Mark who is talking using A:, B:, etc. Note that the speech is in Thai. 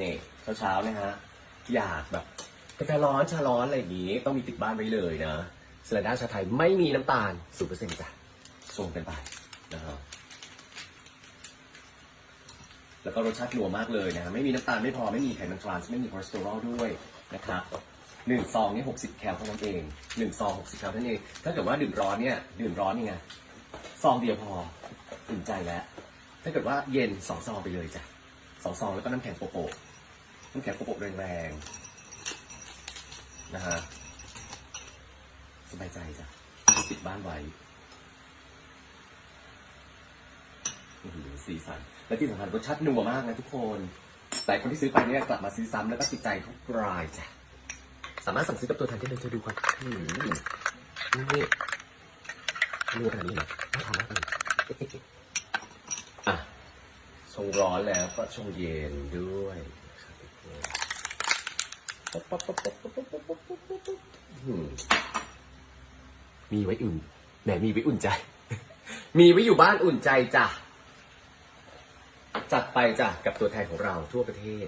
A: นี่เช้าๆนะฮะอยากแบบกาแฟร้อนชาร้อนอะไรอย่างนี้ ต้องมีติดบ้านไว้เลยนะสลัดด้าชาไทยไม่มีน้ำตาลศูนเปอร์เซ็นต์จ้ะส่งกันไปนะฮะแล้วก็รสชาตินัวมากเลยนะฮะไม่มีน้ำตาลไม่พอไม่มีไขมันทรานส์ไม่มีคอเลสเตอรอลด้วยนะครับหนึ่งซองนี่หกสิบแคลเท่านั้นเองหนึ่งซองหกสิบแคลเท่านั้นเอง ถ้าเกิดว่าดื่มร้อนเนี่ยดื่มร้อนนี่ไงซองเดียวพออุ่นใจแล้ว ถ้าเกิดว่าเย็นสองซองไปเลยจ้ะ สองซองแล้วก็น้ำแข็งโปโปะน้ำแข็งโปโปะแรงๆนะฮะสบายใจจ้ะติดบ้านไว้อื้อหือสีสันและที่สำคัญรสชาตินัวมากนะทุกคนหลายคนที่ซื้อไปเนี่ยกลับมาซื้อซ้ำแล้วก็ติดใจทุกรายจ้ะสามารถสั่งซื้อกับตัวแทนได้เลยเธอดูก่อนอืมนี่นัวขนาดนี้เหรอน่าทานมากเลยอะช งร้อนแล้วก็ชงเย็นด้วยครับป๊บป๊บป๊บป๊บป๊บป๊บป๊บป๊บป๊บมีไว้อุ่นแหมมีไว้อุ่นใจ มีไว้อยู่บ้านอุ่นใจจ้ะจัดไปจ้ะกับตัวแทนของเราทั่วประเทศ